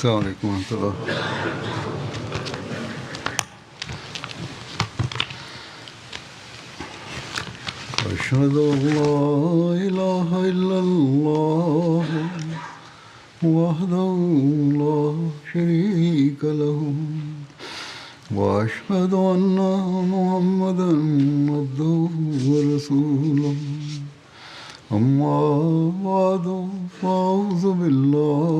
السلام عليكم ورحمة الله. أشهد أن لا إله إلا الله وحده لا شريك له وأشهد أن محمدا عبده ورسوله. أما بعد فأعوذ بالله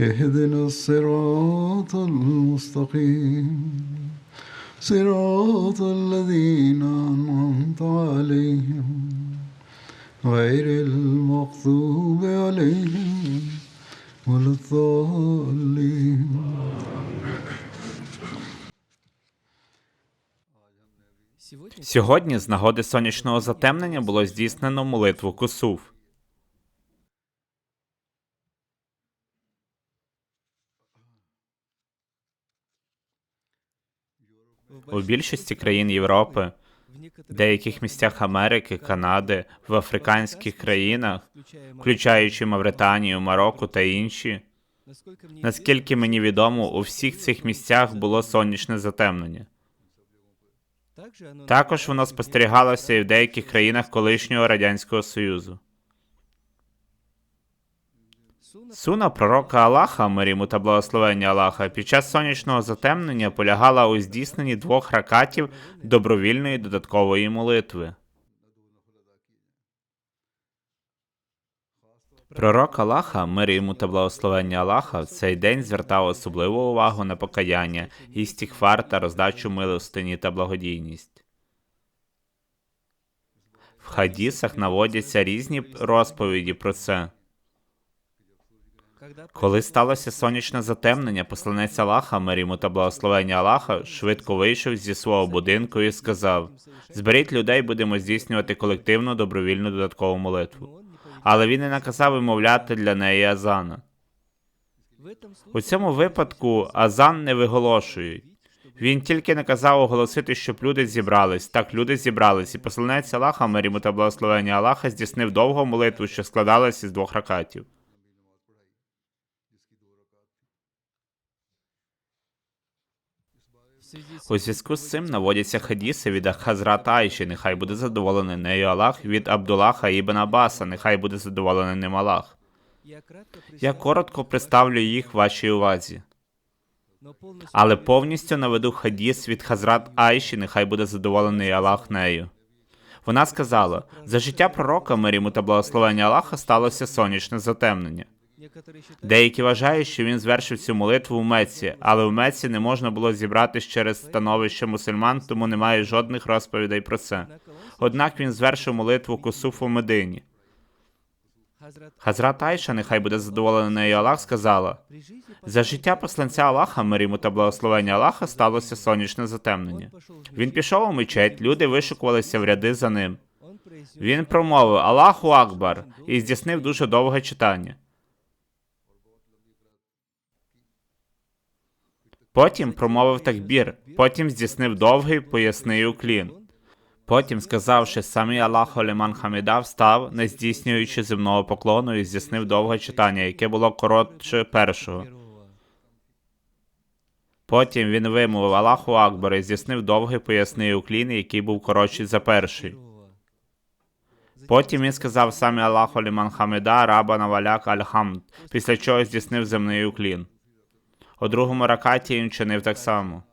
اهدنا الصراط المستقيم صراط الذين أنعمت عليهم غير المغضوب عليهم ولا الضالين Сьогодні з нагоди сонячного затемнення було здійснено молитву Кусув. У більшості країн Європи, в деяких місцях Америки, Канади, в африканських країнах, включаючи Мавританію, Марокко та інші, наскільки мені відомо, у всіх цих місцях було сонячне затемнення. Також воно спостерігалося і в деяких країнах колишнього радянського союзу. Суна пророка Аллаха, мир йому та благословення Аллаха, під час сонячного затемнення полягала у здійсненні двох ракатів добровільної додаткової молитви. Пророк Аллаха, мир йому та благословення Аллаха, в цей день звертав особливу увагу на покаяння, істіхфар та роздачу милостині та благодійність. В хадісах наводяться різні розповіді про це. Коли сталося сонячне затемнення, посланець Аллаха, мир йому та благословення Аллаха, швидко вийшов зі свого будинку і сказав: Зберіть людей, будемо здійснювати колективну добровільну додаткову молитву. Але він не наказав вимовляти для неї азана. У цьому випадку азан не виголошують. Він тільки наказав оголосити, щоб люди зібрались. Так люди зібрались, і посланець Аллаха, мир йому та благословення Аллаха, здійснив довгу молитву, що складалась із двох ракатів. У зв'язку з цим наводяться хадіси від Хазрата Айші, нехай буде задоволений нею Аллах, від Абдулаха Ібн Аббаса, нехай буде задоволений ним Аллах. Я коротко представлю їх вашій увазі, але повністю наведу хадіс від Хазрат Айші, нехай буде задоволений Аллах нею. Вона сказала: за життя пророка, мир йому та благословення Аллаха, сталося сонячне затемнення. Деякі вважають, що він звершив цю молитву в Меці, але в Меці не можна було зібратись через становище мусульман, тому немає жодних розповідей про це. Однак він звершив молитву Кусуф у Медині. Хазрат Айша, нехай буде задоволена нею Аллах, сказала: за життя посланця Аллаха, мир йому та благословення Аллаха, сталося сонячне затемнення. Він пішов у мечеть, люди вишукувалися в ряди за ним. Він промовив Аллаху Акбар і здійснив дуже довге читання. Потім промовив такбір, потім здійснив довгий поясний уклін. Потім, сказавши самі Аллаху ліман Хаміда, встав, не здійснюючи земного поклону, і здійснив довге читання, яке було коротше першого. Потім він вимовив Аллаху Акбар і здійснив довгий поясний уклін, який був коротший за перший. Потім він сказав самі Аллаху ліман Хаміда, раба наваляк аль-хамд, після чого здійснив земний уклін. У другому ракаті він чинив так само.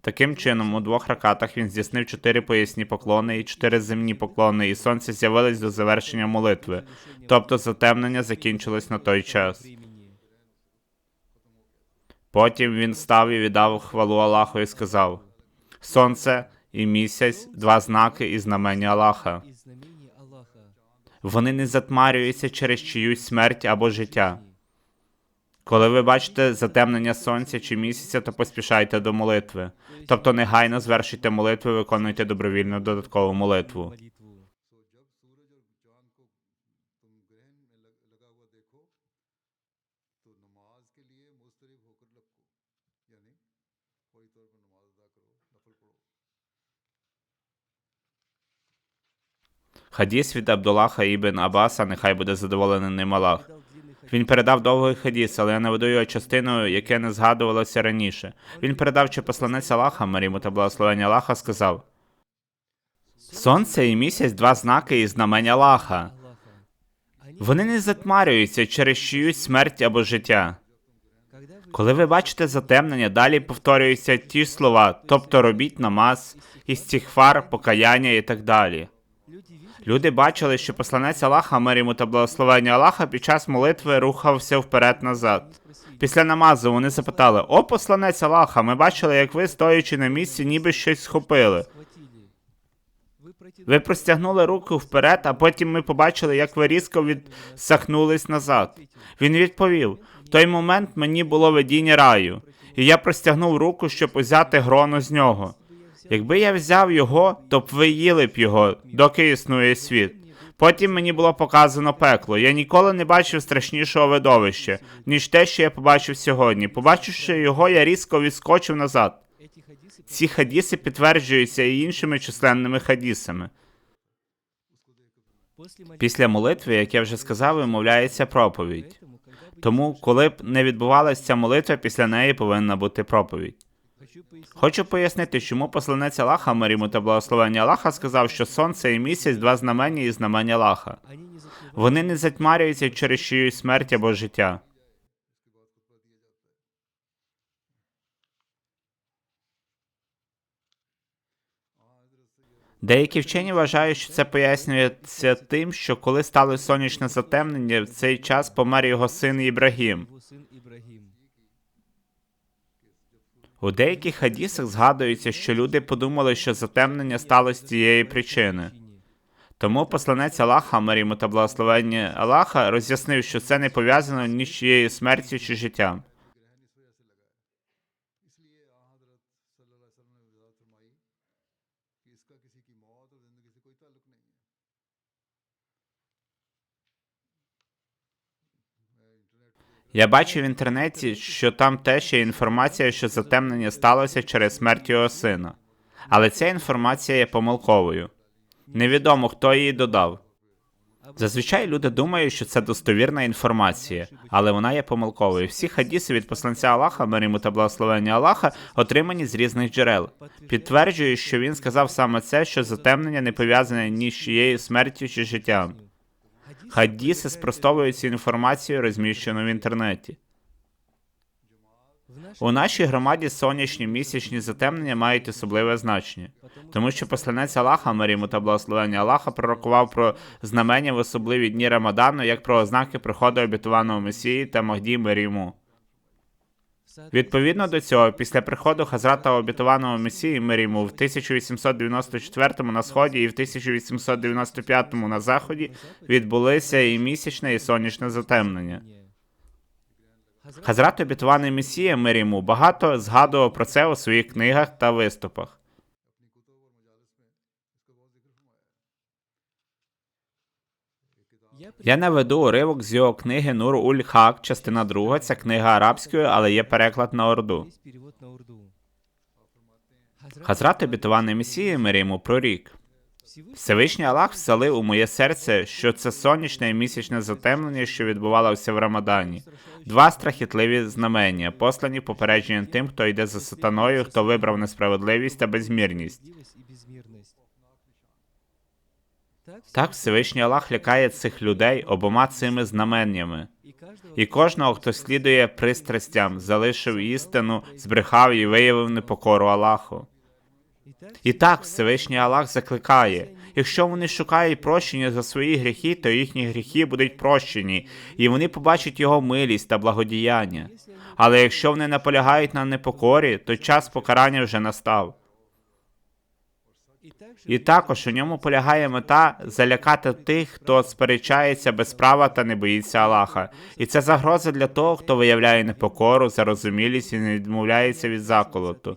Таким чином, у двох ракатах він здійснив чотири поясні поклони і чотири земні поклони, і сонце з'явилось до завершення молитви, тобто затемнення закінчилось на той час. Потім він став і віддав хвалу Аллаху і сказав: Сонце і місяць два знаки і Аллаха. Аллаха. Вони не затмарюються через чиюсь смерть або життя. Коли ви бачите затемнення сонця чи місяця, то поспішайте до молитви. Тобто негайно звершуйте молитву, виконуйте добровільну додаткову молитву. Хадіс від Абдулаха ібн Аббаса, нехай буде задоволений ним Аллах. Він передав довгий хадіс, але я наведу його частиною, яке не згадувалося раніше. Він передав, що посланець Аллаха, Маріму та благословення Аллаха, сказав: Сонце і місяць два знаки і знамення Аллаха. Вони не затмарюються через чиюсь смерть або життя. Коли ви бачите затемнення, далі повторюються ті слова, тобто робіть намаз, істіхфар, покаяння і так далі. Люди бачили, що посланець Аллаха, мир йому та благословення Аллаха, під час молитви рухався вперед-назад. Після намазу вони запитали: О, посланець Аллаха, ми бачили, як ви, стоячи на місці, ніби щось схопили. Ви простягнули руку вперед, а потім ми побачили, як ви різко відсахнулись назад. Він відповів: в той момент мені було видіння раю, і я простягнув руку, щоб узяти гроно з нього. Якби я взяв його, то б ви їли б його, доки існує світ. Потім мені було показано пекло. Я ніколи не бачив страшнішого видовища, ніж те, що я побачив сьогодні. Побачивши його, я різко відскочив назад. Ці хадіси підтверджуються і іншими численними хадісами. Після молитви, як я вже сказав, вимовляється проповідь. Тому, коли б не відбувалася ця молитва, після неї повинна бути проповідь. Хочу пояснити, чому посланець Аллаха, мир йому та благословення Аллаха, сказав, що сонце і місяць два знамення і знамення Аллаха. Вони не затьмарюються через чиюсь смерть або життя. Деякі вчені вважають, що це пояснюється тим, що коли стало сонячне затемнення, в цей час помер його син Ібрагім. У деяких хадісах згадується, що люди подумали, що затемнення стало з цієї причини. Тому посланець Аллаха, мир йому та благословення Аллаха, роз'яснив, що це не пов'язано ні з чиєю смертю чи життям. Я бачу в інтернеті, що там теж є інформація, що затемнення сталося через смерть його сина. Але ця інформація є помилковою. Невідомо, хто її додав. Зазвичай люди думають, що це достовірна інформація, але вона є помилковою. Всі хадіси від посланця Аллаха, мир йому та благословення Аллаха, отримані з різних джерел. Підтверджують, що він сказав саме це, що затемнення не пов'язане ні з чиєю смертю чи життям. Хадіси спростовують цю інформацію, розміщену в інтернеті. У нашій громаді сонячні місячні затемнення мають особливе значення, тому що посланець Аллаха, Маріму та благословення Аллаха, пророкував про знамення в особливі дні Рамадану, як про ознаки приходу обітуваного Месії та Махді мир йому. Відповідно до цього, після приходу Хазрата обітованого Месії мир йому в 1894 на сході і в 1895 на заході відбулися і місячне, і сонячне затемнення. Хазрат обітований Месія мир багато згадував про це у своїх книгах та виступах. Я наведу уривок з його книги Нур Уль Хак, частина 2, Ця книга арабською, але є переклад на орду. Хазрат обітуваний Месія мир йому прорік. Всевишній Аллах вселив у моє серце, що це сонячне і місячне затемнення, що відбувалося в Рамадані. Два страхітливі знамення, послані попередженням тим, хто йде за сатаною, хто вибрав несправедливість та безмірність. Так Всевишній Аллах лякає цих людей обома цими знаменнями. І кожного, хто слідує пристрастям, залишив істину, збрехав і виявив непокору Аллаху. І так Всевишній Аллах закликає: якщо вони шукають прощення за свої гріхи, то їхні гріхи будуть прощені, і вони побачать його милість та благодіяння. Але якщо вони наполягають на непокорі, то час покарання вже настав. І також у ньому полягає мета залякати тих, хто сперечається без права та не боїться Аллаха. І це загроза для того, хто виявляє непокору, зарозумілість і не відмовляється від заколоту.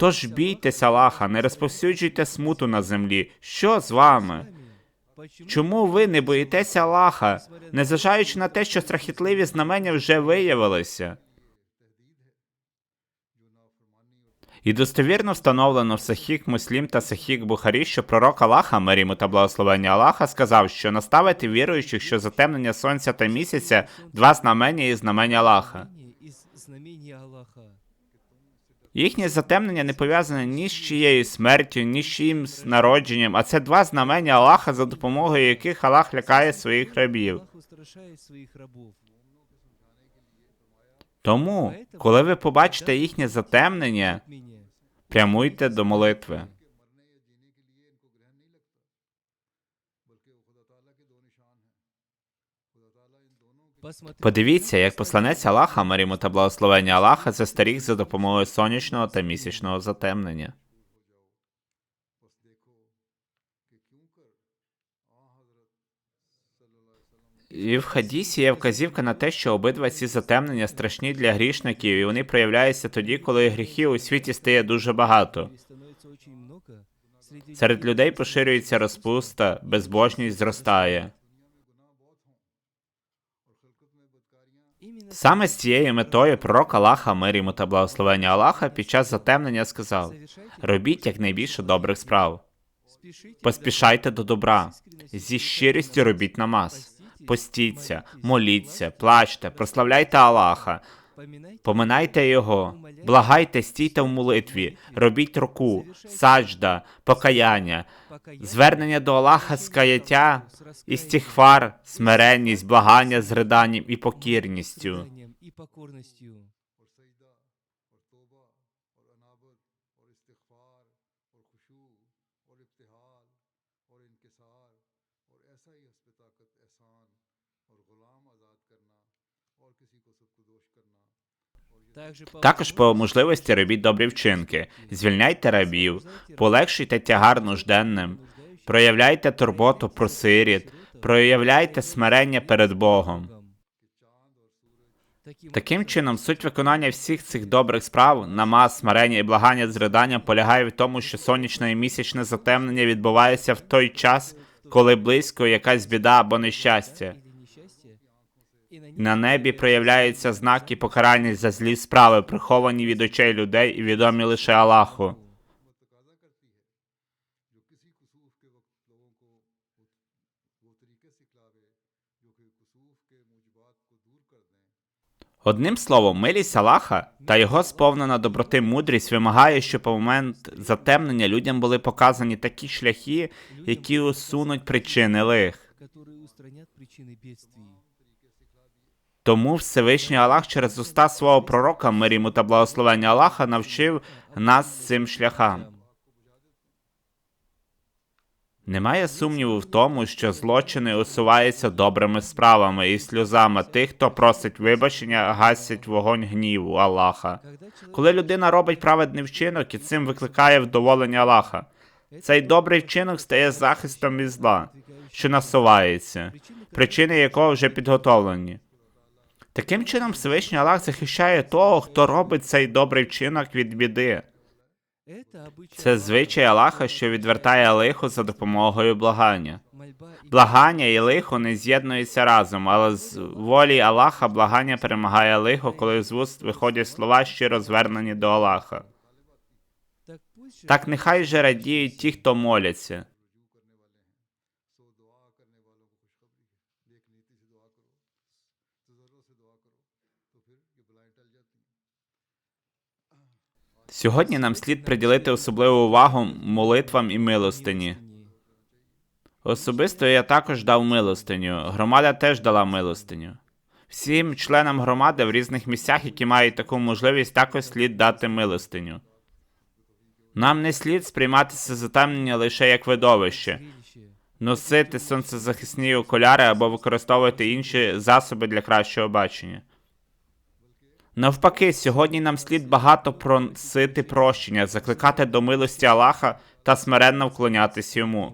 Тож бійтесь Аллаха, не розповсюджуйте смуту на землі. Що з вами? Чому ви не боїтеся Аллаха, незважаючи на те, що страхітливі знамення вже виявилися? І достовірно встановлено в Сахік Муслім та Сахік Бухарі, що пророк Аллаха, мир йому та благословення Аллаха, сказав, що наставити віруючих, що затемнення сонця та місяця два знамення і знамення Аллаха. Їхнє затемнення не пов'язане ні з чиєю смертю, ні з чиїмсь народженням, а це два знамення Аллаха, за допомогою яких Аллах лякає своїх рабів. Тому, коли ви побачите їхнє затемнення. Прямуйте до молитви. Подивіться, як посланець Аллаха, Маріму та благословення Аллаха, застеріг за допомогою сонячного та місячного затемнення. І в хадісі є вказівка на те, що обидва ці затемнення страшні для грішників, і вони проявляються тоді, коли гріхів у світі стає дуже багато. Серед людей поширюється розпуста, безбожність зростає. Саме з цією метою пророк Аллаха, мир йому та благословення Аллаха, під час затемнення сказав: робіть якнайбільше добрих справ, поспішайте до добра, зі щирістю робіть намаз, постіться, моліться, плачте, прославляйте Аллаха, поминайте, Його, благайте, стійте в молитві, робіть руку, саджда, покаяння, звернення до Аллаха з каяття, розкаянням, істихфар, смиренність, благання з риданням і покірністю. Також по можливості робіть добрі вчинки, звільняйте рабів, полегшуйте тягар нужденним, проявляйте турботу про сиріт, проявляйте смирення перед Богом. Таким чином, суть виконання всіх цих добрих справ, намаз, смирення і благання з риданням полягає в тому, що сонячне і місячне затемнення відбувається в той час, коли близько якась біда або нещастя. На небі проявляються знаки покарання за злі справи, приховані від очей людей і відомі лише Аллаху. Одним словом, милість Аллаха та його сповнена доброти мудрість вимагає, щоб у момент затемнення людям були показані такі шляхи, які усунуть причини лих. Тому Всевишній Аллах через уста свого пророка, мир йому та благословення Аллаха, навчив нас цим шляхам. Немає сумніву в тому, що злочини усуваються добрими справами і сльозами тих, хто просить вибачення, гасять вогонь гніву Аллаха. Коли людина робить праведний вчинок і цим викликає вдоволення Аллаха, цей добрий вчинок стає захистом від зла, що насувається, причини якого вже підготовлені. Таким чином, Всевишній Аллах захищає того, хто робить цей добрий вчинок від біди. Це звичай Аллаха, що відвертає лихо за допомогою благання. Благання і лихо не з'єднуються разом, але з волі Аллаха благання перемагає лихо, коли з вуст виходять слова щиро звернені до Аллаха. так нехай же радіють ті, хто моляться. Сьогодні нам слід приділити особливу увагу молитвам і милостині. Особисто я також дав милостиню. Громада теж дала милостиню. Всім членам громади в різних місцях, які мають таку можливість, також слід дати милостиню. Нам не слід сприймати це затемнення лише як видовище, носити сонцезахисні окуляри або використовувати інші засоби для кращого бачення. Навпаки, сьогодні нам слід багато просити прощення, закликати до милості Аллаха та смиренно вклонятись йому.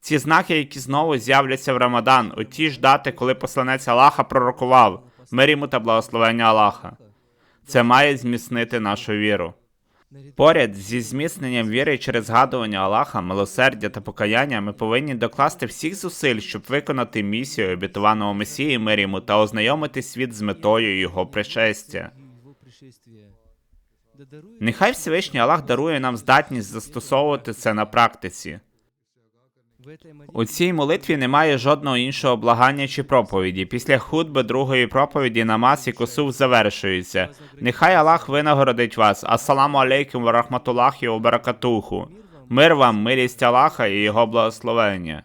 Ці знаки, які знову з'являться в Рамадан, у ті ж дати, коли посланець Аллаха пророкував мир йому та благословення Аллаха. Це має зміцнити нашу віру. Поряд зі зміцненням віри через згадування Аллаха, милосердя та покаяння ми повинні докласти всіх зусиль, щоб виконати місію обітованого Месії мир йому та ознайомити світ з метою його пришестя. Нехай Всевишній Аллах дарує нам здатність застосовувати це на практиці. У цій молитві немає жодного іншого благання чи проповіді. Після худби другої проповіді намаз і косув завершується. Нехай Аллах винагородить вас. Ассаламу алейкум ва рахматуллахі ва баракатуху. Мир вам, милість Аллаха і його благословення.